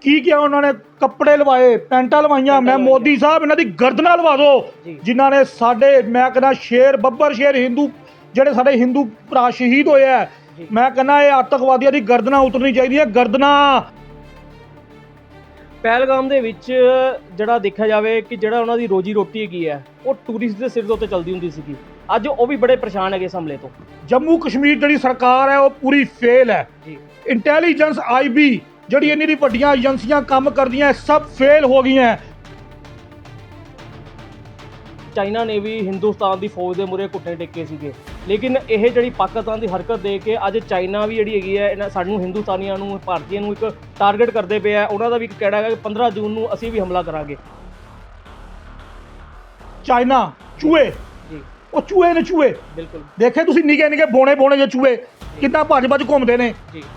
ਕੀ ਕਿਹਾ ਉਹਨਾਂ ਨੇ? ਕੱਪੜੇ ਲਵਾਏ ਪੈਂਟਾਂ ਲਵਾਈਆਂ। ਮੈਂ। ਮੋਦੀ ਸਾਹਿਬ ਇਹਨਾਂ ਦੀ ਗਰਦਨਾਂ ਲਵਾ ਦਿਓ। ਜਿਨ੍ਹਾਂ ਨੇ ਸਾਡੇ ਮੈਂ ਕਹਿੰਦਾ ਸ਼ੇਰ ਬੱਬਰ ਸ਼ੇਰ ਹਿੰਦੂ ਜਿਹੜੇ ਸਾਡੇ ਹਿੰਦੂ ਭਰਾ ਸ਼ਹੀਦ ਹੋਏ ਆ। ਮੈਂ ਕਹਿੰਦਾ ਇਹ ਆਤੰਕਵਾਦੀਆਂ ਦੀ ਗਰਦਨਾਂ ਉਤਰਨੀ ਚਾਹੀਦੀਆਂ ਗਰਦਨਾਂ ਪਹਿਲਗਾਮ ਦੇ ਵਿੱਚ ਜਿਹੜਾ ਦੇਖਿਆ ਜਾਵੇ ਕਿ ਜਿਹੜਾ ਉਹਨਾਂ ਦੀ ਰੋਜੀ ਰੋਟੀ ਹੈਗੀ ਹੈ ਉਹ ਟੂਰਿਸਟ ਦੇ ਸਿਰ ਦੇ ਉੱਤੇ ਚੱਲਦੀ ਹੁੰਦੀ ਸੀਗੀ। ਅੱਜ ਉਹ ਵੀ ਬੜੇ ਪਰੇਸ਼ਾਨ ਹੈਗੇ ਇਸ ਹਮਲੇ ਤੋਂ। ਜੰਮੂ ਕਸ਼ਮੀਰ ਜਿਹੜੀ ਸਰਕਾਰ ਹੈ ਉਹ ਪੂਰੀ ਫੇਲ ਹੈ। ਜੀ। ਇੰਟੈਲੀਜੈਂਸ ਆਈਬੀ ਜਿਹੜੀ ਇੰਨੀ ਦੀ ਵੱਡੀਆਂ ਏਜੰਸੀਆਂ ਕੰਮ ਕਰਦੀਆਂ ਸਭ ਫੇਲ ਹੋ ਗਈਆਂ। ਚਾਈਨਾ ਨੇ ਵੀ ਹਿੰਦੁਸਤਾਨ ਦੀ ਫੌਜ ਦੇ ਮੂਹਰੇ ਘੁੱਟੇ ਟੇਕੇ ਸੀਗੇ। ਲੇਕਿਨ ਇਹ ਜਿਹੜੀ ਪਾਕਿਸਤਾਨ ਦੀ ਹਰਕਤ ਦੇਖ ਕੇ ਅੱਜ ਚਾਈਨਾ ਵੀ ਜਿਹੜੀ ਹੈਗੀ ਹੈ ਇਹਨਾਂ ਸਾਨੂੰ ਹਿੰਦੁਸਤਾਨੀਆਂ ਨੂੰ ਭਾਰਤੀਆਂ ਨੂੰ ਇੱਕ ਟਾਰਗੇਟ ਕਰਦੇ ਪਏ ਆ। ਉਹਨਾਂ ਦਾ ਵੀ ਇੱਕ ਕਹਿਣਾ ਹੈਗਾ ਕਿ 15 ਜੂਨ ਨੂੰ ਅਸੀਂ ਵੀ ਹਮਲਾ ਕਰਾਂਗੇ। ਚਾਈਨਾ ਚੂਹੇ। ਜੀ। ਉਹ ਚੂਹੇ ਨੇ ਚੂਹੇ। ਬਿਲਕੁਲ। ਦੇਖੇ ਤੁਸੀਂ ਨਿੱਕੇ ਨਿੱਕੇ ਬੋਣੇ ਬੋਣੇ ਜਿਹੇ ਚੂਹੇ। ਕਿੱਦਾਂ ਭੱਜ ਭੱਜ ਘੁੰਮਦੇ ਨੇ?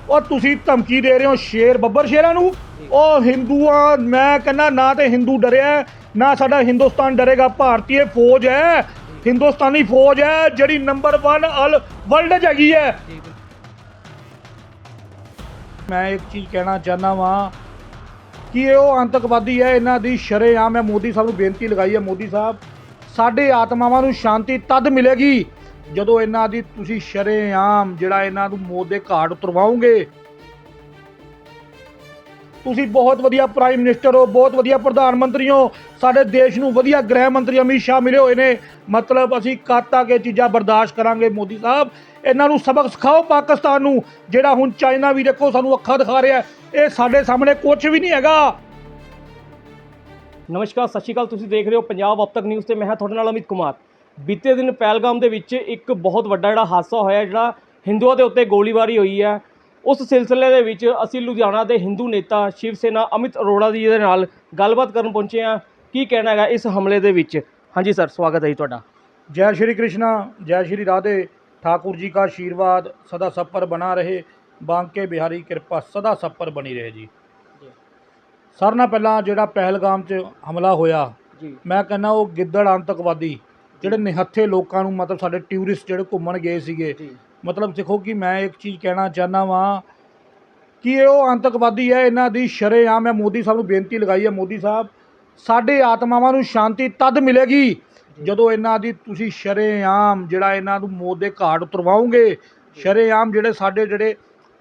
ਉਹ ਤੁਸੀਂ ਧਮਕੀ ਦੇ ਰਹੇ ਹੋ ਸ਼ੇਰ ਬੱਬਰ ਸ਼ੇਰਾਂ ਨੂੰ? ਉਹ ਹਿੰਦੂਆਂ ਮੈਂ ਕਹਿੰਦਾ ਨਾ ਤੇ ਹਿੰਦੂ ਡਰਿਆ ਨਾ ਸਾਡਾ ਹਿੰਦੁਸਤਾਨ ਡਰੇਗਾ ਭਾਰਤੀ ਫੌਜ ਹੈ। ਹਿੰਦੁਸਤਾਨੀ ਫੌਜ ਹੈ ਜਿਹੜੀ ਨੰਬਰ 1 ਅਲ ਵਰਲਡ 'ਚ ਹੈਗੀ ਹੈ। ਮੈਂ ਇੱਕ ਚੀਜ਼ ਕਹਿਣਾ ਚਾਹੁੰਦਾ ਵਾਂ ਕਿ ਇਹ ਉਹ ਆਤੰਕਵਾਦੀ ਹੈ ਇਹਨਾਂ ਦੀ ਸ਼ਰੇਆਮ ਮੈਂ ਮੋਦੀ ਸਾਹਿਬ ਨੂੰ ਬੇਨਤੀ ਲਗਾਈ ਹੈ ਮੋਦੀ ਸਾਹਿਬ ਸਾਡੇ ਆਤਮਾਵਾਂ ਨੂੰ ਸ਼ਾਂਤੀ ਤਦ ਮਿਲੇਗੀ ਜਦੋਂ ਇਹਨਾਂ ਦੀ ਤੁਸੀਂ ਸ਼ਰੇਆਮ ਜਿਹੜਾ ਇਹਨਾਂ ਨੂੰ ਮੌਤ ਦੇ ਘਾਟ ਉਤਰਵਾਓਗੇ ਤੁਸੀਂ ਬਹੁਤ ਵਧੀਆ ਪ੍ਰਾਈਮ ਮਿਨਿਸਟਰ ਹੋ, ਬਹੁਤ ਵਧੀਆ ਪ੍ਰਧਾਨ ਮੰਤਰੀ ਹੋ ਸਾਡੇ ਦੇਸ਼ ਨੂੰ ਵਧੀਆ ਗ੍ਰਹਿ ਮੰਤਰੀ ਅਮਿਤ ਸ਼ਾਹ ਮਿਲੇ ਹੋਏ ਨੇ। ਮਤਲਬ ਅਸੀਂ ਕਦ ਤੱਕ ਇਹ ਚੀਜ਼ਾਂ ਬਰਦਾਸ਼ਤ ਕਰਾਂਗੇ ਮੋਦੀ ਸਾਹਿਬ। ਇਹਨਾਂ ਨੂੰ ਸਬਕ ਸਿਖਾਓ ਪਾਕਿਸਤਾਨ ਨੂੰ, ਜਿਹੜਾ ਹੁਣ ਚਾਈਨਾ ਵੀ ਦੇਖੋ ਸਾਨੂੰ ਅੱਖਾਂ ਦਿਖਾ ਰਿਹਾ ਇਹ ਸਾਡੇ ਸਾਹਮਣੇ ਕੁਝ ਵੀ ਨਹੀਂ ਹੈਗਾ। ਨਮਸਕਾਰ, ਸਤਿ ਸ਼੍ਰੀ ਅਕਾਲ। ਤੁਸੀਂ ਦੇਖ ਰਹੇ ਹੋ ਪੰਜਾਬ ਅਬ ਤੱਕ ਨਿਊਜ਼ ਤੇ ਮੈਂ ਹਾਂ ਤੁਹਾਡੇ ਨਾਲ ਅਮਿਤ ਕੁਮਾਰ। ਬੀਤੇ ਦਿਨ ਪਹਿਲਗਾਮ ਦੇ ਵਿੱਚ ਇੱਕ ਬਹੁਤ ਵੱਡਾ ਜਿਹੜਾ ਹਾਦਸਾ ਹੋਇਆ ਜਿਹੜਾ ਹਿੰਦੂਆਂ ਦੇ ਉੱਤੇ ਗੋਲੀਬਾਰੀ ਹੋਈ ਹੈ ਉਸ ਸਿਲਸਿਲੇ ਦੇ ਵਿੱਚ ਅਸੀਂ ਲੁਧਿਆਣਾ ਦੇ ਹਿੰਦੂ ਨੇਤਾ ਸ਼ਿਵ ਸੈਨਾ ਅਮਿਤ ਅਰੋੜਾ ਜੀ ਦੇ ਨਾਲ ਗੱਲਬਾਤ ਕਰਨ ਪਹੁੰਚੇ ਹਾਂ ਕੀ ਕਹਿਣਾ ਹੈਗਾ ਇਸ ਹਮਲੇ ਦੇ ਵਿੱਚ ਹਾਂਜੀ ਸਰ ਸਵਾਗਤ ਹੈ ਜੀ ਤੁਹਾਡਾ जय श्री कृष्णा जय श्री राधे ठाकुर जी का आशीर्वाद सदा सब पर बना रहे बांके बिहारी कृपा सदा सब पर बनी रहे ਜੀ ਸਰ ਨਾਲ ਪਹਿਲਾਂ ਜਿਹੜਾ ਪਹਿਲਗਾਮ 'ਚ ਹਮਲਾ ਹੋਇਆ ਜੀ ਮੈਂ ਕਹਿੰਦਾ ਉਹ ਗਿੱਦੜ ਆਤੰਕਵਾਦੀ ਜਿਹੜੇ ਨਿਹੱਥੇ ਲੋਕਾਂ ਨੂੰ ਮਤਲਬ ਸਾਡੇ ਟੂਰਿਸਟ ਜਿਹੜੇ ਘੁੰਮਣ ਗਏ ਸੀਗੇ। ਮਤਲਬ ਦੇਖੋ ਕਿ ਮੈਂ ਇੱਕ ਚੀਜ਼ ਕਹਿਣਾ ਚਾਹੁੰਦਾ ਵਾਂ ਕਿ ਇਹ ਉਹ ਆਤੰਕਵਾਦੀ ਹੈ ਇਹਨਾਂ ਦੀ ਸ਼ਰੇਆਮ ਮੈਂ ਮੋਦੀ ਸਾਹਿਬ ਨੂੰ ਬੇਨਤੀ ਲਗਾਈ ਹੈ ਮੋਦੀ ਸਾਹਿਬ ਸਾਡੇ ਆਤਮਾਵਾਂ ਨੂੰ ਸ਼ਾਂਤੀ ਤਦ ਮਿਲੇਗੀ ਜਦੋਂ ਇਹਨਾਂ ਦੀ ਤੁਸੀਂ ਸ਼ਰੇਆਮ ਜਿਹੜਾ ਇਹਨਾਂ ਨੂੰ ਮੌਤ ਦੇ ਘਾਟ ਉਤਰਵਾਓਗੇ। ਸ਼ਰੇਆਮ ਜਿਹੜੇ ਸਾਡੇ ਜਿਹੜੇ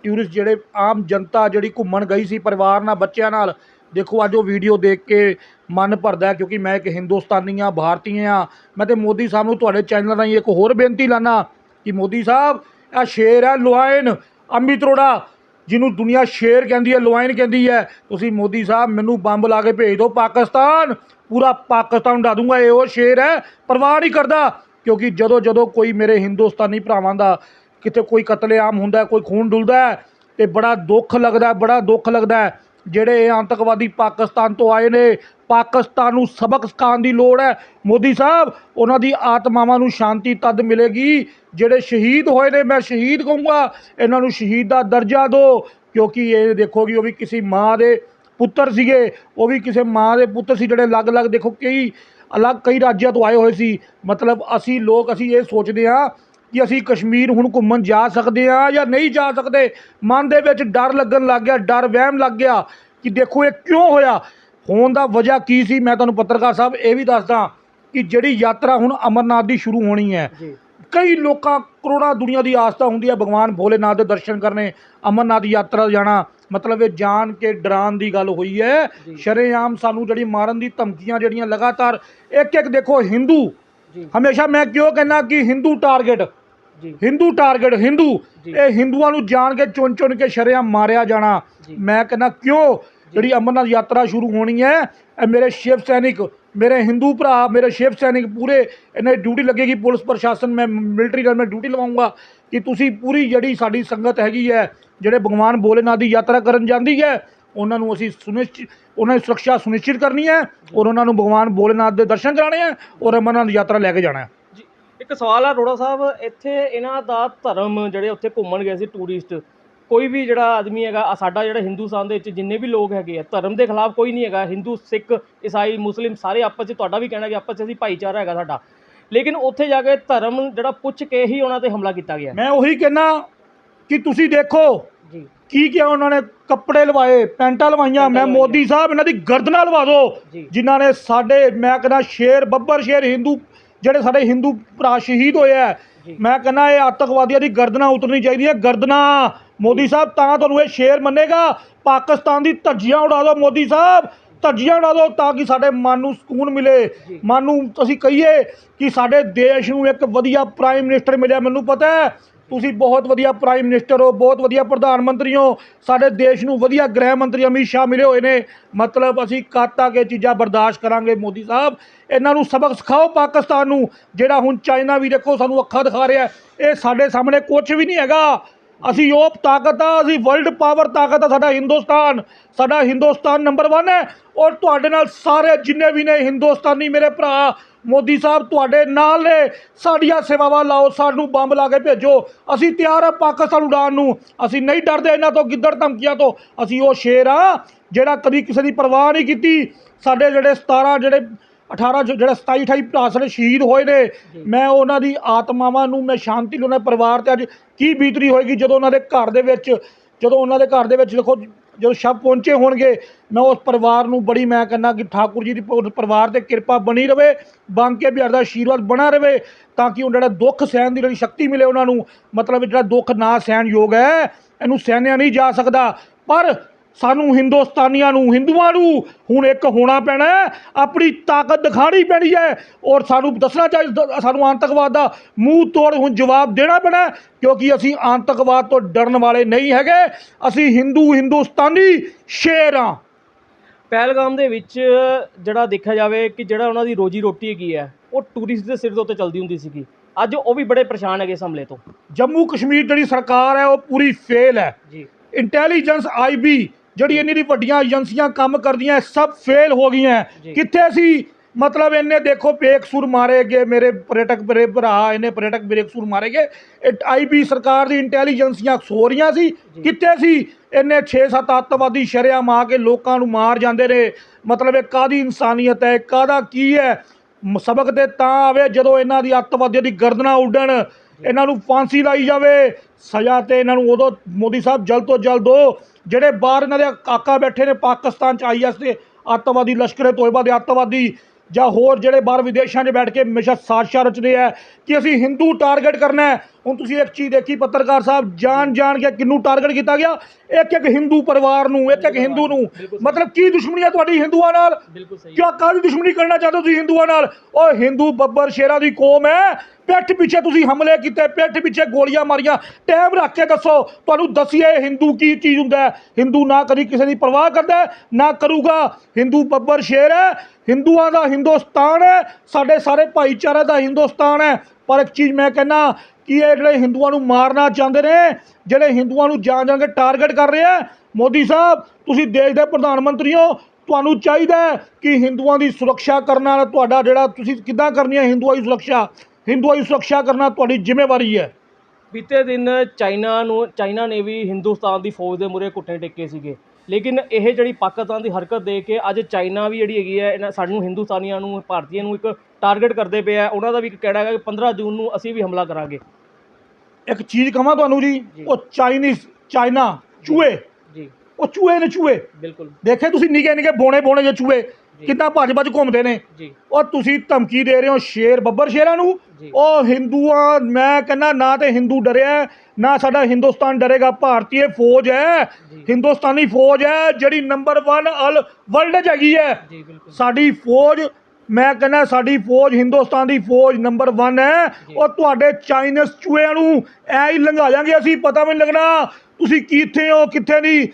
ਟੂਰਿਸਟ ਜਿਹੜੇ ਆਮ ਜਨਤਾ ਜਿਹੜੀ ਘੁੰਮਣ ਗਈ ਸੀ ਪਰਿਵਾਰ ਨਾਲ ਬੱਚਿਆਂ ਨਾਲ ਦੇਖੋ, ਅੱਜ ਉਹ ਵੀਡੀਓ ਦੇਖ ਕੇ ਮਨ ਭਰਦਾ ਕਿਉਂਕਿ ਮੈਂ ਇੱਕ ਹਿੰਦੁਸਤਾਨੀ ਹਾਂ, ਭਾਰਤੀ ਹਾਂ। ਮੈਂ ਤੇ ਮੋਦੀ ਸਾਹਿਬ ਨੂੰ ਤੁਹਾਡੇ ਚੈਨਲ ਰਾਹੀਂ ਇੱਕ ਹੋਰ ਬੇਨਤੀ ਲਾਣਾ ਕਿ ਮੋਦੀ ਸਾਹਿਬ, ਇਹ ਸ਼ੇਰ ਹੈ ਲੁਆਇਨ ਅੰਮ੍ਰਿਤ ਰੋੜਾ ਜਿਹਨੂੰ ਦੁਨੀਆ ਸ਼ੇਰ ਕਹਿੰਦੀ ਹੈ, ਲੁਆਇਨ ਕਹਿੰਦੀ ਹੈ। ਤੁਸੀਂ ਮੋਦੀ ਸਾਹਿਬ ਮੈਨੂੰ ਬੰਬ ਲਾ ਕੇ ਭੇਜ ਦਿਓ, ਪਾਕਿਸਤਾਨ, ਪੂਰਾ ਪਾਕਿਸਤਾਨ ਉਡਾ ਦੂੰਗਾ, ਇਹ ਉਹ ਸ਼ੇਰ ਹੈ, ਪਰਵਾਹ ਨਹੀਂ ਕਰਦਾ। ਕਿਉਂਕਿ ਜਦੋਂ ਜਦੋਂ ਕੋਈ ਮੇਰੇ ਹਿੰਦੁਸਤਾਨੀ ਭਰਾਵਾਂ ਦਾ ਕਿਤੇ ਕੋਈ ਕਤਲੇਆਮ ਹੁੰਦਾ ਕੋਈ ਖੂਨ ਡੁੱਲਦਾ ਹੈ ਤੇ ਬੜਾ ਦੁੱਖ ਲੱਗਦਾ ਬੜਾ ਦੁੱਖ ਲੱਗਦਾ ਜਿਹੜੇ ਇਹ ਆਤੰਕਵਾਦੀ ਪਾਕਿਸਤਾਨ ਤੋਂ ਆਏ ਨੇ, ਪਾਕਿਸਤਾਨ ਨੂੰ ਸਬਕ ਸਿਖਾਉਣ ਦੀ ਲੋੜ ਹੈ। ਮੋਦੀ ਸਾਹਿਬ, ਉਹਨਾਂ ਦੀ ਆਤਮਾਵਾਂ ਨੂੰ ਸ਼ਾਂਤੀ ਤਦ ਮਿਲੇਗੀ ਜਿਹੜੇ ਸ਼ਹੀਦ ਹੋਏ ਨੇ। ਮੈਂ ਸ਼ਹੀਦ ਕਹੂੰਗਾ, ਇਹਨਾਂ ਨੂੰ ਸ਼ਹੀਦ ਦਾ ਦਰਜਾ ਦਿਓ, ਕਿਉਂਕਿ ਇਹ ਦੇਖੋ ਕਿ ਉਹ ਵੀ ਕਿਸੇ ਮਾਂ ਦੇ ਪੁੱਤਰ ਸੀਗੇ। ਉਹ ਵੀ ਕਿਸੇ ਮਾਂ ਦੇ ਪੁੱਤਰ ਸੀ, ਜਿਹੜੇ ਅਲੱਗ-ਅਲੱਗ ਦੇਖੋ ਕਈ, ਅਲੱਗ ਕਈ ਰਾਜਾਂ ਤੋਂ ਆਏ ਹੋਏ ਸੀ। ਮਤਲਬ ਅਸੀਂ ਲੋਕ, ਅਸੀਂ ਇਹ ਸੋਚਦੇ ਹਾਂ ਕਿ ਅਸੀਂ ਕਸ਼ਮੀਰ ਹੁਣ ਘੁੰਮਣ ਜਾ ਸਕਦੇ ਹਾਂ ਜਾਂ ਨਹੀਂ ਜਾ ਸਕਦੇ। ਮਨ ਦੇ ਵਿੱਚ ਡਰ ਲੱਗਣ ਲੱਗ ਗਿਆ ਡਰ ਵਹਿਮ ਲੱਗ ਗਿਆ ਕਿ ਦੇਖੋ ਇਹ ਕਿਉਂ ਹੋਇਆ? ਹੋਣ ਦਾ ਵਜ੍ਹਾ ਕੀ ਸੀ? ਮੈਂ ਤੁਹਾਨੂੰ ਪੱਤਰਕਾਰ ਸਾਹਿਬ ਇਹ ਵੀ ਦੱਸਦਾ ਕਿ ਜਿਹੜੀ ਯਾਤਰਾ ਹੁਣ ਅਮਰਨਾਥ ਦੀ ਸ਼ੁਰੂ ਹੋਣੀ ਹੈ। ਕਈ ਲੋਕਾਂ ਕਰੋੜਾਂ ਦੁਨੀਆ ਦੀ ਆਸਥਾ ਹੁੰਦੀ ਹੈ ਭਗਵਾਨ ਭੋਲੇਨਾਥ ਦੇ ਦਰਸ਼ਨ ਕਰਨੇ ਅਮਰਨਾਥ ਯਾਤਰਾ ਜਾਣਾ। ਮਤਲਬ ਇਹ ਜਾਣ ਕੇ ਡਰਾਉਣ ਦੀ ਗੱਲ ਹੋਈ ਹੈ। ਸ਼ਰੇਆਮ ਸਾਨੂੰ ਜਿਹੜੀ ਮਾਰਨ ਦੀ ਧਮਕੀਆਂ ਜਿਹੜੀਆਂ ਲਗਾਤਾਰ ਇੱਕ ਇੱਕ ਦੇਖੋ ਹਿੰਦੂ ਹਮੇਸ਼ਾ ਮੈਂ ਕਿਉਂ ਕਹਿੰਦਾ ਕਿ ਹਿੰਦੂ ਟਾਰਗੇਟ ਹਿੰਦੂ ਟਾਰਗੇਟ ਹਿੰਦੂ। ਇਹ ਹਿੰਦੂਆਂ ਨੂੰ ਜਾਣ ਕੇ ਚੁਣ ਚੁਣ ਕੇ ਸ਼ਰੇਆਮ ਮਾਰਿਆ ਜਾਣਾ। ਮੈਂ ਕਹਿੰਦਾ ਕਿਉਂ? ਜਿਹੜੀ ਅਮਰਨਾਥ ਯਾਤਰਾ ਸ਼ੁਰੂ ਹੋਣੀ ਹੈ ਇਹ ਮੇਰੇ ਸ਼ਿਵ ਸੈਨਿਕ ਮੇਰੇ ਹਿੰਦੂ ਭਰਾ ਮੇਰੇ ਸ਼ਿਵ ਸੈਨਿਕ ਪੂਰੇ ਇਹਨਾਂ ਡਿਊਟੀ ਲੱਗੇਗੀ ਪੁਲਿਸ ਪ੍ਰਸ਼ਾਸਨ ਮੈਂ ਮਿਲਟਰੀ ਨਾਲ ਮੈਂ ਡਿਊਟੀ ਲਵਾਉਂਗਾ ਕਿ ਤੁਸੀਂ ਪੂਰੀ ਜਿਹੜੀ ਸਾਡੀ ਸੰਗਤ ਹੈਗੀ ਹੈ ਜਿਹੜੇ ਭਗਵਾਨ ਭੋਲੇਨਾਥ ਦੀ ਯਾਤਰਾ ਕਰਨ ਜਾਂਦੀ ਹੈ ਉਹਨਾਂ ਨੂੰ ਅਸੀਂ ਸੁਨਿਸ਼ਚਿਤ ਉਹਨਾਂ ਦੀ ਸੁਰੱਖਿਆ ਸੁਨਿਸ਼ਚਿਤ ਕਰਨੀ ਹੈ ਔਰ ਉਹਨਾਂ ਨੂੰ ਭਗਵਾਨ ਭੋਲੇਨਾਥ ਦੇ ਦਰਸ਼ਨ ਕਰਾਣੇ ਹੈ ਔਰ ਅਮਰਨਾਥ ਯਾਤਰਾ ਲੈ ਕੇ ਜਾਣਾ ਹੈ। ਇੱਕ ਸਵਾਲ ਆ ਰੋੜਾ ਸਾਹਿਬ ਇੱਥੇ ਇਹਨਾਂ ਦਾ ਧਰਮ ਜਿਹੜੇ ਉੱਥੇ ਘੁੰਮਣ ਗਏ ਸੀ ਟੂਰਿਸਟ ਕੋਈ ਵੀ ਜਿਹੜਾ ਆਦਮੀ ਹੈਗਾ ਸਾਡਾ ਜਿਹੜਾ ਹਿੰਦੁਸਤਾਨ ਦੇ ਵਿੱਚ ਜਿੰਨੇ ਵੀ ਲੋਕ ਹੈਗੇ ਆ ਧਰਮ ਦੇ ਖਿਲਾਫ ਕੋਈ ਨਹੀਂ ਹੈਗਾ ਹਿੰਦੂ ਸਿੱਖ ਈਸਾਈ ਮੁਸਲਿਮ ਸਾਰੇ ਆਪਸ 'ਚ ਤੁਹਾਡਾ ਵੀ ਕਹਿਣਾ ਕਿ ਆਪਸ 'ਚ ਅਸੀਂ ਭਾਈਚਾਰਾ ਹੈਗਾ ਸਾਡਾ ਲੇਕਿਨ ਉੱਥੇ ਜਾ ਕੇ ਧਰਮ ਜਿਹੜਾ ਪੁੱਛ ਕੇ ਹੀ ਉਹਨਾਂ ਤੇ ਹਮਲਾ ਕੀਤਾ ਗਿਆ ਮੈਂ ਉਹੀ ਕਹਿਣਾ ਕਿ ਤੁਸੀਂ ਦੇਖੋ ਜੀ ਕੀ ਕਿਹਾ ਉਹਨਾਂ ਨੇ ਕੱਪੜੇ ਲਵਾਏ ਪੈਂਟਾਂ ਲਵਾਈਆਂ ਮੈਂ। ਮੋਦੀ ਸਾਹਿਬ ਇਹਨਾਂ ਦੀ ਗਰਦਨਾਂ ਲਵਾ ਦਿਓ। ਜਿਨ੍ਹਾਂ ਨੇ ਸਾਡੇ ਮੈਂ ਕਹਿੰਦਾ ਸ਼ੇਰ ਬੱਬਰ ਸ਼ੇਰ ਹਿੰਦੂ ਜਿਹੜੇ ਸਾਡੇ ਹਿੰਦੂ ਭਰਾ ਸ਼ਹੀਦ ਹੋਏ ਆ। ਮੈਂ ਕਹਿੰਦਾ ਇਹ ਆਤੰਕਵਾਦੀਆਂ ਦੀ ਗਰਦਨਾਂ ਉਤਰਨੀ ਚਾਹੀਦੀਆਂ ਗਰਦਨਾਂ ਮੋਦੀ ਸਾਹਿਬ ਤਾਂ ਤੁਹਾਨੂੰ ਇਹ ਸ਼ੇਰ ਮੰਨੇਗਾ ਪਾਕਿਸਤਾਨ ਦੀ ਧੱਜੀਆਂ ਉਡਾ ਦਿਓ ਮੋਦੀ ਸਾਹਿਬ ਧੱਜੀਆਂ ਉਡਾ ਦਿਓ ਤਾਂ ਕਿ ਸਾਡੇ ਮਨ ਨੂੰ ਸਕੂਨ ਮਿਲੇ। ਮਨ ਨੂੰ ਅਸੀਂ ਕਹੀਏ ਕਿ ਸਾਡੇ ਦੇਸ਼ ਨੂੰ ਇੱਕ ਵਧੀਆ ਪ੍ਰਾਈਮ ਮਿਨਿਸਟਰ ਮਿਲਿਆ ਮੈਨੂੰ ਪਤਾ ਹੈ ਤੁਸੀਂ ਬਹੁਤ ਵਧੀਆ ਪ੍ਰਾਈਮ ਮਿਨਿਸਟਰ ਹੋ, ਬਹੁਤ ਵਧੀਆ ਪ੍ਰਧਾਨ ਮੰਤਰੀ ਹੋ, ਸਾਡੇ ਦੇਸ਼ ਨੂੰ ਵਧੀਆ ਗ੍ਰਹਿ ਮੰਤਰੀ ਅਮਿਤ ਸ਼ਾਹ ਮਿਲੇ ਹੋਏ ਨੇ। ਮਤਲਬ ਅਸੀਂ ਕਦ ਤੱਕ ਇਹ ਚੀਜ਼ਾਂ ਬਰਦਾਸ਼ਤ ਕਰਾਂਗੇ ਮੋਦੀ ਸਾਹਿਬ। ਇਹਨਾਂ ਨੂੰ ਸਬਕ ਸਿਖਾਓ ਪਾਕਿਸਤਾਨ ਨੂੰ, ਜਿਹੜਾ ਹੁਣ ਚਾਈਨਾ ਵੀ ਦੇਖੋ ਸਾਨੂੰ ਅੱਖਾਂ ਦਿਖਾ ਰਿਹਾ ਇਹ ਸਾਡੇ ਸਾਹਮਣੇ ਕੁਝ ਵੀ ਨਹੀਂ ਹੈਗਾ। ਅਸੀਂ ਉਹ ਤਾਕਤ ਆ, ਅਸੀਂ ਵਰਲਡ ਪਾਵਰ ਤਾਕਤ ਆ, ਸਾਡਾ ਹਿੰਦੁਸਤਾਨ ਸਾਡਾ ਹਿੰਦੁਸਤਾਨ ਨੰਬਰ 1 ਹੈ। ਔਰ ਤੁਹਾਡੇ ਨਾਲ ਸਾਰੇ ਜਿੰਨੇ ਵੀ ਨੇ ਹਿੰਦੁਸਤਾਨੀ ਮੇਰੇ ਭਰਾ, ਮੋਦੀ ਸਾਹਿਬ ਤੁਹਾਡੇ ਨਾਲ ਨੇ। ਸਾਡੀਆਂ ਸੇਵਾਵਾਂ ਲਾਓ, ਸਾਨੂੰ ਬੰਬ ਲਾ ਕੇ ਭੇਜੋ। ਅਸੀਂ ਤਿਆਰ ਆ ਪਾਕਿਸਤਾਨ ਉਡਾਣ ਨੂੰ। ਅਸੀਂ ਨਹੀਂ ਡਰਦੇ ਇਹਨਾਂ ਤੋਂ ਗਿੱਦੜ ਧਮਕੀਆਂ ਤੋਂ। ਅਸੀਂ ਉਹ ਸ਼ੇਰ ਆ, ਜਿਹੜਾ ਕਦੀ ਕਿਸੇ ਦੀ ਪਰਵਾਹ ਨਹੀਂ ਕੀਤੀ। ਸਾਡੇ ਜਿਹੜੇ 17 ਜਿਹੜੇ 18 ਜ- ਜਿਹੜਾ 27 28 ਭਰਾ ਸਾਡੇ ਸ਼ਹੀਦ ਹੋਏ ਨੇ। ਮੈਂ ਉਹਨਾਂ ਦੀ ਆਤਮਾਵਾਂ ਨੂੰ ਮੈਂ ਸ਼ਾਂਤੀ ਉਹਨਾਂ ਦੇ ਪਰਿਵਾਰ ਤੇ ਅੱਜ ਕੀ ਬੀਤਰੀ ਹੋਏਗੀ ਜਦੋਂ ਉਹਨਾਂ ਦੇ ਘਰ ਦੇ ਵਿੱਚ ਜਦੋਂ ਉਹਨਾਂ ਦੇ ਘਰ ਦੇ ਵਿੱਚ ਦੇਖੋ ਜਦੋਂ ਸ਼ਬ ਪਹੁੰਚੇ ਹੋਣਗੇ ਮੈਂ ਉਸ ਪਰਿਵਾਰ ਨੂੰ ਬੜੀ ਮੈਂ ਕਹਿੰਦਾ ਕਿ ਠਾਕੁਰ ਜੀ ਦੀ ਪ- ਪਰਿਵਾਰ ਤੇ ਕਿਰਪਾ ਬਣੀ ਰਵੇ ਬਾਂਕੇ ਬਿਹਾਰ ਦਾ ਆਸ਼ੀਰਵਾਦ ਬਣਾ ਰਵੇ ਤਾਂ ਕਿ ਉਹ ਜਿਹੜਾ ਦੁੱਖ ਸਹਿਣ ਦੀ ਜਿਹੜੀ ਸ਼ਕਤੀ ਮਿਲੇ ਉਹਨਾਂ ਨੂੰ ਮਤਲਬ ਜਿਹੜਾ ਦੁੱਖ ਨਾ ਸਹਿਣ ਯੋਗ ਹੈ ਇਹਨੂੰ ਸਹਿਣਿਆ ਨਹੀਂ ਜਾ ਸਕਦਾ। ਪਰ ਸਾਨੂੰ ਹਿੰਦੁਸਤਾਨੀਆਂ ਨੂੰ ਹਿੰਦੂਆਂ ਨੂੰ ਹੁਣ ਇੱਕ ਹੋਣਾ ਪੈਣਾ ਆਪਣੀ ਤਾਕਤ ਦਿਖਾਣੀ ਪੈਣੀ ਹੈ ਔਰ ਸਾਨੂੰ ਦੱਸਣਾ ਚਾਹੀਦਾ ਸਾਨੂੰ ਆਤੰਕਵਾਦ ਦਾ ਮੂੰਹ ਤੋੜ ਹੁਣ ਜਵਾਬ ਦੇਣਾ ਪੈਣਾ ਕਿਉਂਕਿ ਅਸੀਂ ਆਤੰਕਵਾਦ ਤੋਂ ਡਰਨ ਵਾਲੇ ਨਹੀਂ ਹੈਗੇ ਅਸੀਂ ਹਿੰਦੂ ਹਿੰਦੁਸਤਾਨੀ ਸ਼ੇਰ ਹਾਂ। ਪਹਿਲਗਾਮ ਦੇ ਵਿੱਚ ਜਿਹੜਾ ਦੇਖਿਆ ਜਾਵੇ ਕਿ ਜਿਹੜਾ ਉਹਨਾਂ ਦੀ ਰੋਜੀ ਰੋਟੀ ਹੈਗੀ ਹੈ ਉਹ ਟੂਰਿਸਟ ਦੇ ਸਿਰ ਦੇ ਉੱਤੇ ਚੱਲਦੀ ਹੁੰਦੀ ਸੀਗੀ। ਅੱਜ ਉਹ ਵੀ ਬੜੇ ਪਰੇਸ਼ਾਨ ਹੈਗੇ ਇਸ ਹਮਲੇ ਤੋਂ। ਜੰਮੂ ਕਸ਼ਮੀਰ ਜਿਹੜੀ ਸਰਕਾਰ ਹੈ ਉਹ ਪੂਰੀ ਫੇਲ ਹੈ। ਜੀ। ਇੰਟੈਲੀਜੈਂਸ ਆਈਬੀ ਜਿਹੜੀ ਇੰਨੀ ਦੀ ਵੱਡੀਆਂ ਏਜੰਸੀਆਂ ਕੰਮ ਕਰਦੀਆਂ ਸਭ ਫੇਲ ਹੋ ਗਈਆਂ। ਕਿੱਥੇ ਸੀ? ਮਤਲਬ ਇਹਨੇ ਦੇਖੋ ਬੇਕਸੂਰ ਮਾਰੇ ਗਏ ਮੇਰੇ ਪਰਯਟਕ ਮੇਰੇ ਭਰਾ ਇਹਨੇ ਪਰਯਟਕ ਬੇਕਸੂਰ ਮਾਰੇ ਗਏ। ਆਈਬੀ ਸਰਕਾਰ ਦੀ ਇੰਟੈਲੀਜੈਂਸੀਆਂ ਸੋ ਰਹੀਆਂ ਸੀ। ਕਿੱਥੇ ਸੀ? ਇਹਨੇ 6-7 ਅੱਤਵਾਦੀ ਸ਼ਰੇਆਮ ਆ ਕੇ ਲੋਕਾਂ ਨੂੰ ਮਾਰ ਜਾਂਦੇ ਨੇ। ਮਤਲਬ ਇਹ ਕਾਦੀ ਇਨਸਾਨੀਅਤ ਹੈ? ਕਾਦਾ ਕੀ ਹੈ? ਮ- ਸਬਕ ਤੇ ਤਾਂ ਆਵੇ ਜਦੋਂ ਇਹਨਾਂ ਦੀ ਅੱਤਵਾਦੀਆਂ ਦੀ ਗਰਦਨਾਂ ਉੱਡਣ ਇਹਨਾਂ ਨੂੰ ਫਾਂਸੀ ਲਾਈ ਜਾਵੇ ਸਜ਼ਾ ਤੇ ਇਹਨਾਂ ਨੂੰ ਉਦੋਂ ਮੋਦੀ ਸਾਹਿਬ ਜਲਦ ਤੋਂ ਜਲਦ ਦੋ। ਜਿਹੜੇ ਬਾਹਰ ਇਹਨਾਂ ਦੇ ਕਾਕਾ ਬੈਠੇ ਨੇ ਪਾਕਿਸਤਾਨ ਚ ਆਈਐਸ ਦੇ ਅੱਤਵਾਦੀ ਲਸ਼ਕਰ ਤੋਇਬਾ ਦੇ ਅੱਤਵਾਦੀ ਜਾਂ ਹੋਰ ਜਿਹੜੇ ਬਾਹਰ ਵਿਦੇਸ਼ਾਂ 'ਚ ਬੈਠ ਕੇ ਹਮੇਸ਼ਾ ਸਾਜ਼ਿਸ਼ਾਂ ਰਚਦੇ ਆ ਕਿ ਅਸੀਂ ਹਿੰਦੂ ਟਾਰਗੇਟ ਕਰਨਾ ਹੈ। ਹੁਣ ਤੁਸੀਂ ਇੱਕ ਚੀਜ਼ ਦੇਖੀ ਪੱਤਰਕਾਰ ਸਾਹਿਬ ਜਾਣ ਜਾਣ ਕੇ ਕਿੰਨੂੰ ਟਾਰਗੇਟ ਕੀਤਾ ਗਿਆ? ਇੱਕ ਇੱਕ ਹਿੰਦੂ ਪਰਿਵਾਰ ਨੂੰ ਇੱਕ ਇੱਕ ਹਿੰਦੂ ਨੂੰ। ਮਤਲਬ ਕੀ ਦੁਸ਼ਮਣੀ ਹੈ ਤੁਹਾਡੀ ਹਿੰਦੂਆਂ ਨਾਲ? ਕਿਆ ਕਾਹਦੀ ਦੁਸ਼ਮਣੀ ਕਰਨਾ ਚਾਹਦੇ ਤੁਸੀਂ ਹਿੰਦੂਆਂ ਨਾਲ? ਉਹ ਹਿੰਦੂ ਬੱਬਰ ਸ਼ੇਰਾਂ ਦੀ ਕੌਮ ਹੈ। ਪਿੱਠ ਪਿੱਛੇ ਤੁਸੀਂ ਹਮਲੇ ਕੀਤੇ, ਪਿੱਠ ਪਿੱਛੇ ਗੋਲੀਆਂ ਮਾਰੀਆਂ। ਟਾਈਮ ਰੱਖ ਕੇ ਦੱਸੋ, ਤੁਹਾਨੂੰ ਦਸੀਏ ਹਿੰਦੂ ਕੀ ਚੀਜ਼ ਹੁੰਦਾ ਹਿੰਦੂ ਨਾ ਕਦੀ ਕਿਸੇ ਦੀ ਪਰਵਾਹ ਕਰਦਾ ਨਾ ਕਰੂਗਾ। ਹਿੰਦੂ ਬੱਬਰ ਸ਼ੇਰ ਹੈ ਹਿੰਦੂਆਂ ਦਾ ਹਿੰਦੁਸਤਾਨ ਹੈ, ਸਾਡੇ ਸਾਰੇ ਭਾਈਚਾਰੇ ਦਾ ਹਿੰਦੁਸਤਾਨ ਹੈ। ਪਰ ਇੱਕ ਚੀਜ਼ ਮੈਂ ਕਹਿੰਦਾ, ਕਿ ਇਹ ਜਿਹੜੇ ਹਿੰਦੂਆਂ ਨੂੰ ਮਾਰਨਾ ਚਾਹੁੰਦੇ ਨੇ, ਜਿਹੜੇ ਹਿੰਦੂਆਂ ਨੂੰ ਜਾਣ ਜਾਣ ਕੇ ਟਾਰਗੇਟ ਕਰ ਰਹੇ ਆ ਮੋਦੀ ਸਾਹਿਬ, ਤੁਸੀਂ ਦੇਸ਼ ਦੇ ਪ੍ਰਧਾਨ ਮੰਤਰੀ ਹੋ ਤੁਹਾਨੂੰ ਚਾਹੀਦਾ ਕਿ ਹਿੰਦੂਆਂ ਦੀ ਸੁਰੱਖਿਆ ਕਰਨਾ ਤੁਹਾਡਾ ਜਿਹੜਾ ਤੁਸੀਂ ਕਿੱਦਾਂ ਕਰਨੀ ਹੈ ਹਿੰਦੂਆਂ ਦੀ ਸੁਰੱਖਿਆ ਹਿੰਦੂਆਂ ਦੀ ਸੁਰੱਖਿਆ ਕਰਨਾ ਤੁਹਾਡੀ ਜ਼ਿੰਮੇਵਾਰੀ ਹੈ। ਬੀਤੇ ਦਿਨ ਚਾਈਨਾ ਨੂੰ ਚਾਈਨਾ ਨੇ ਵੀ ਹਿੰਦੁਸਤਾਨ ਦੀ ਫੌਜ ਦੇ ਮੂਹਰੇ ਘੁੱਟੇ ਟੇਕੇ ਸੀਗੇ। ਲੇਕਿਨ ਇਹ ਜਿਹੜੀ ਪਾਕਿਸਤਾਨ ਦੀ ਹਰਕਤ ਦੇਖ ਕੇ ਅੱਜ ਚਾਈਨਾ ਵੀ ਜਿਹੜੀ ਹੈਗੀ ਹੈ ਇਹਨਾਂ ਸਾਨੂੰ ਹਿੰਦੁਸਤਾਨੀਆਂ ਨੂੰ ਭਾਰਤੀਆਂ ਨੂੰ ਇੱਕ ਟਾਰਗੇਟ ਕਰਦੇ ਪਏ ਆ। ਉਹਨਾਂ ਦਾ ਵੀ ਇੱਕ ਕਹਿਣਾ ਹੈਗਾ ਕਿ 15 ਜੂਨ ਨੂੰ ਅਸੀਂ ਵੀ ਹਮਲਾ ਕਰਾਂਗੇ। ਇੱਕ ਚੀਜ਼ ਕਹਾਂ ਤੁਹਾਨੂੰ ਜੀ? ਜੀ। ਉਹ ਚਾਈਨੀਜ਼ ਚਾਈਨਾ ਚੂਹੇ। ਜੀ। ਉਹ ਚੂਹੇ ਨੇ ਚੂਹੇ। ਬਿਲਕੁਲ। ਦੇਖੇ ਤੁਸੀਂ ਨਿੱਕੇ ਨਿੱਕੇ ਬੋਣੇ ਬੋਣੇ ਜਿਹੇ ਚੂਹੇ। ਜੀ। ਕਿੱਦਾਂ ਭੱਜ ਭੱਜ ਘੁੰਮਦੇ ਨੇ? ਜੀ। ਉਹ ਤੁਸੀਂ ਧਮਕੀ ਦੇ ਰਹੇ ਹੋ ਸ਼ੇਰ ਬੱਬਰ ਸ਼ੇਰਾਂ ਨੂੰ? ਜੀ। ਉਹ ਹਿੰਦੂਆਂ ਮੈਂ ਕਹਿੰਦਾ ਨਾ ਤੇ ਹਿੰਦੂ ਡਰਿਆ ਹੈ, ਨਾ ਸਾਡਾ ਹਿੰਦੁਸਤਾਨ ਡਰੇਗਾ ਭਾਰਤੀ ਫੌਜ ਹੈ। ਜੀ। ਹਿੰਦੁਸਤਾਨੀ ਫੌਜ ਹੈ ਜਿਹੜੀ ਨੰਬਰ 1 ਅਲ ਵਰਲਡ 'ਚ ਹੈਗੀ ਹੈ। ਜੀ ਬਿਲਕੁਲ। ਸਾਡੀ ਫੌਜ ਮੈਂ ਕਹਿੰਦਾ ਸਾਡੀ ਫੌਜ ਹਿੰਦੁਸਤਾਨ ਦੀ ਫੌਜ ਨੰਬਰ 1 ਹੈ। ਜੀ। ਉਹ ਤੁਹਾਡੇ ਚਾਈਨਸ ਚੂਹਿਆਂ ਨੂੰ ਐ ਹੀ ਲੰਘਾ ਜਾਾਂਗੇ ਅਸੀਂ ਪਤਾ ਵੀ ਨਹੀਂ ਲੱਗਣਾ। ਤੁਸੀਂ ਕਿੱਥੇ ਹੋ ਕਿੱਥੇ ਨਹੀਂ?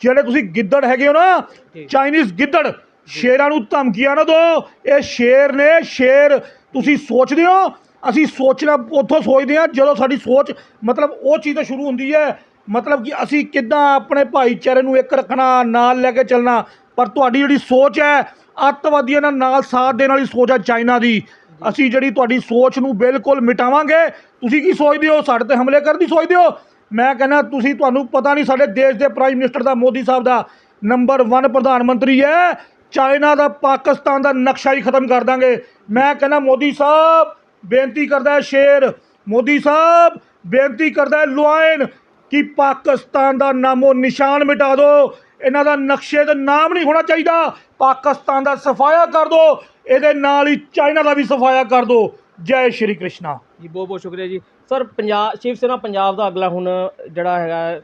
ਜਿਹੜੇ ਤੁਸੀਂ ਗਿੱਦੜ ਹੈਗੇ ਹੋ ਨਾ ਜੀ। ਚਾਈਨੀਜ਼ ਗਿੱਦੜ ਸ਼ੇਰਾਂ ਨੂੰ ਧਮਕੀਆਂ ਨਾ ਦਿਓ ਇਹ ਸ਼ੇਰ ਨੇ, ਸ਼ੇਰ, ਤੁਸੀਂ ਸੋਚਦੇ ਹੋ? ਅਸੀਂ ਸੋਚਣਾ, ਉੱਥੋਂ ਸੋਚਦੇ ਹਾਂ, ਜਦੋਂ ਸਾਡੀ ਸੋਚ, ਮਤਲਬ ਉਹ ਚੀਜ਼ ਤਾਂ ਸ਼ੁਰੂ ਹੁੰਦੀ ਹੈ। ਮਤਲਬ ਕਿ ਅਸੀਂ ਕਿੱਦਾਂ ਆਪਣੇ ਭਾਈਚਾਰੇ ਨੂੰ ਇੱਕ ਰੱਖਣਾ, ਨਾਲ ਲੈ ਕੇ ਚੱਲਣਾ। ਪਰ ਤੁਹਾਡੀ ਜਿਹੜੀ ਸੋਚ ਹੈ, ਅੱਤਵਾਦੀਆਂ ਨਾਲ ਨਾਲ ਸਾਥ ਦੇਣ ਵਾਲੀ ਸੋਚ ਹੈ ਚਾਈਨਾ ਦੀ। ਅਸੀਂ ਜਿਹੜੀ ਤੁਹਾਡੀ ਸੋਚ ਨੂੰ ਬਿਲਕੁਲ ਮਿਟਾਵਾਂਗੇ। ਤੁਸੀਂ ਕੀ ਸੋਚਦੇ ਹੋ? ਸਾਡੇ ਤੇ ਹਮਲੇ ਕਰਨ ਦੀ ਸੋਚਦੇ ਹੋ? ਮੈਂ ਕਹਿੰਦਾ, ਤੁਸੀਂ ਤੁਹਾਨੂੰ ਪਤਾ ਨਹੀਂ, ਸਾਡੇ ਦੇਸ਼ ਦੇ ਪ੍ਰਾਈਮ ਮਿਨਿਸਟਰ ਦਾ, ਮੋਦੀ ਸਾਹਿਬ ਦਾ ਨੰਬਰ 1 ਪ੍ਰਧਾਨ ਮੰਤਰੀ ਹੈ। ਚਾਈਨਾ ਦਾ, ਪਾਕਿਸਤਾਨ ਦਾ ਨਕਸ਼ਾ ਹੀ ਖਤਮ ਕਰ ਦਾਂਗੇ। ਮੈਂ ਕਹਿੰਦਾ, ਮੋਦੀ ਸਾਹਿਬ, ਬੇਨਤੀ ਕਰਦਾ ਹੈ ਸ਼ੇਰ। ਮੋਦੀ ਸਾਹਿਬ, ਬੇਨਤੀ ਕਰਦਾ ਹੈ ਲੁਆਇਨ ਕਿ ਪਾਕਿਸਤਾਨ ਦਾ ਨਾਮੋ ਨਿਸ਼ਾਨ ਮਿਟਾ ਦਿਓ ਇਹਨਾਂ ਦਾ ਨਕਸ਼ੇ ਤੇ ਨਾਮ ਨਹੀਂ ਹੋਣਾ ਚਾਹੀਦਾ। ਪਾਕਿਸਤਾਨ ਦਾ ਸਫਾਇਆ ਕਰ ਦਿਓ ਇਹਦੇ ਨਾਲ ਹੀ ਚਾਈਨਾ ਦਾ ਵੀ ਸਫਾਇਆ ਕਰ ਦਿਓ ਜੈ ਸ਼੍ਰੀ ਕ੍ਰਿਸ਼ਨਾ। ਜੀ, ਬਹੁਤ ਬਹੁਤ ਸ਼ੁਕਰੀਆ ਜੀ। ਸਰ, ਪੰਜਾਬ, ਸ਼ਿਵ ਸੈਨਾ ਪੰਜਾਬ ਦਾ ਅਗਲਾ ਹੁਣ ਜਿਹੜਾ ਹੈਗਾ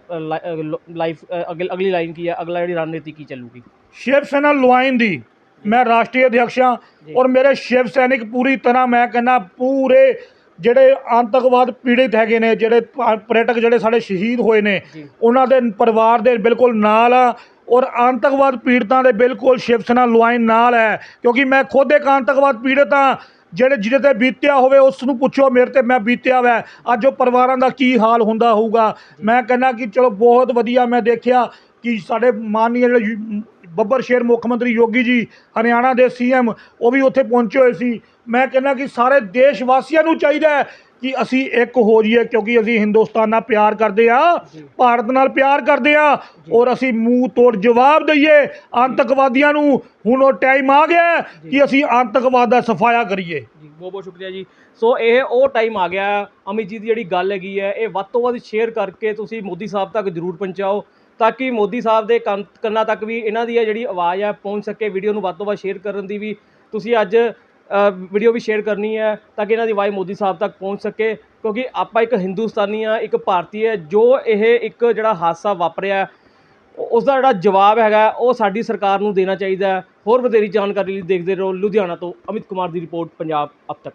ਲਾਈਫ ਅਗਲੀ ਲਾਈਨ ਕੀ ਹੈ? ਅਗਲਾ ਜਿਹੜੀ ਰਣਨੀਤੀ ਕੀ ਚੱਲੂਗੀ? ਸ਼ਿਵ ਸੈਨਾ ਲੁਆਇਨ ਦੀ। ਮੈਂ ਰਾਸ਼ਟਰੀ ਅਧਿਕਸ਼ ਹਾਂ। ਔਰ ਮੇਰੇ ਸ਼ਿਵ ਸੈਨਿਕ ਪੂਰੀ ਤਰ੍ਹਾਂ ਮੈਂ ਕਹਿੰਦਾ ਪੂਰੇ ਜਿਹੜੇ ਆਤੰਕਵਾਦ ਪੀੜਿਤ ਹੈਗੇ ਨੇ ਜਿਹੜੇ ਪ- ਪਰਯਟਕ ਜਿਹੜੇ ਸਾਡੇ ਸ਼ਹੀਦ ਹੋਏ ਨੇ ਉਹਨਾਂ ਦੇ ਪਰਿਵਾਰ ਦੇ ਬਿਲਕੁਲ ਨਾਲ ਆ ਔਰ ਆਤੰਕਵਾਦ ਪੀੜਤਾਂ ਦੇ ਬਿਲਕੁਲ ਸ਼ਿਵ ਸੈਨਾ ਲੁਆਇਨ ਨਾਲ ਹੈ। ਕਿਉਂਕਿ ਮੈਂ ਖੁਦ ਇੱਕ ਆਤੰਕਵਾਦ ਪੀੜਤ ਹਾਂ। ਜਿਹੜੇ ਜਿਹਦੇ ਤੇ ਬੀਤਿਆ ਹੋਵੇ ਉਸ ਨੂੰ ਪੁੱਛੋ ਮੇਰੇ ਤੇ ਮੈਂ ਬੀਤਿਆ ਵੈ ਅੱਜ ਉਹ ਪਰਿਵਾਰਾਂ ਦਾ ਕੀ ਹਾਲ ਹੁੰਦਾ ਹੋਊਗਾ? ਮੈਂ ਕਹਿੰਦਾ ਕਿ ਚਲੋ ਬਹੁਤ ਵਧੀਆ ਮੈਂ ਦੇਖਿਆ ਕਿ ਸਾਡੇ ਮਾਨਨੀय ਜਿਹੜੇ ਬੱਬਰ ਸ਼ੇਰ ਮੁੱਖ ਮੰਤਰੀ ਯੋਗੀ ਜੀ ਹਰਿਆਣਾ ਦੇ ਸੀਐਮ ਉਹ ਵੀ ਉੱਥੇ ਪਹੁੰਚੇ ਹੋਏ ਸੀ। ਮੈਂ ਕਹਿੰਦਾ ਕਿ ਸਾਰੇ ਦੇਸ਼ ਵਾਸੀਆਂ ਨੂੰ ਚਾਹੀਦਾ ਹੈ ਕਿ ਅਸੀਂ ਇੱਕ ਹੋ ਜਾਈਏ ਕਿਉਂਕਿ ਅਸੀਂ ਹਿੰਦੁਸਤਾਨ ਨਾਲ ਪਿਆਰ ਕਰਦੇ ਆ। ਭਾਰਤ ਨਾਲ ਪਿਆਰ ਕਰਦੇ ਆ ਔਰ ਅਸੀਂ ਮੂੰਹ ਤੋੜ ਜਵਾਬ ਦਈਏ ਆਤੰਕਵਾਦੀਆਂ ਨੂੰ। ਹੁਣ ਉਹ ਟਾਈਮ ਆ ਗਿਆ ਕਿ ਅਸੀਂ ਆਤੰਕਵਾਦ ਦਾ ਸਫਾਇਆ ਕਰੀਏ। ਜੀ ਬਹੁਤ ਬਹੁਤ ਸ਼ੁਕਰੀਆ ਜੀ। ਸੋ ਇਹ ਉਹ ਟਾਈਮ ਆ ਗਿਆ। ਅਮਿਤ ਜੀ ਦੀ ਜਿਹੜੀ ਗੱਲ ਹੈਗੀ ਹੈ ਇਹ ਵੱਧ ਤੋਂ ਵੱਧ ਸ਼ੇਅਰ ਕਰਕੇ ਤੁਸੀਂ ਮੋਦੀ ਸਾਹਿਬ ਤੱਕ ਜ਼ਰੂਰ ਪਹੁੰਚਾਓ। ਤਾਂ ਕਿ ਮੋਦੀ ਸਾਹਿਬ ਦੇ ਕੰਨ ਕੰਨਾਂ ਤੱਕ ਵੀ ਇਹਨਾਂ ਦੀ ਇਹ ਜਿਹੜੀ ਆਵਾਜ਼ ਹੈ ਪਹੁੰਚ ਸਕੇ ਵੀਡੀਓ ਨੂੰ ਵੱਧ ਤੋਂ ਵੱਧ ਸ਼ੇਅਰ ਕਰਨ ਦੀ ਵੀ ਤੁਸੀਂ ਅੱਜ ਵੀਡੀਓ ਵੀ ਸ਼ੇਅਰ ਕਰਨੀ ਹੈ ਤਾਂ ਕਿ ਇਹਨਾਂ ਦੀ ਆਵਾਜ਼ ਮੋਦੀ ਸਾਹਿਬ ਤੱਕ ਪਹੁੰਚ ਸਕੇ। ਕਿਉਂਕਿ ਆਪਾਂ ਇੱਕ ਹਿੰਦੁਸਤਾਨੀ ਆ, ਇੱਕ ਭਾਰਤੀ ਹੈ ਜੋ ਇਹ ਇੱਕ ਜਿਹੜਾ ਹਾਦਸਾ ਵਾਪਰਿਆ ਉਸ ਦਾ ਜਿਹੜਾ ਜਵਾਬ ਹੈਗਾ, ਉਹ ਸਾਡੀ ਸਰਕਾਰ ਨੂੰ ਦੇਣਾ ਚਾਹੀਦਾ ਹੈ। ਹੋਰ ਵਧੇਰੀ ਜਾਣਕਾਰੀ ਲਈ ਦੇਖਦੇ ਰਹੋ ਲੁਧਿਆਣਾ ਤੋਂ ਅਮਿਤ ਕੁਮਾਰ ਦੀ ਰਿਪੋਰਟ, ਪੰਜਾਬ ਅਬ ਤੱਕ।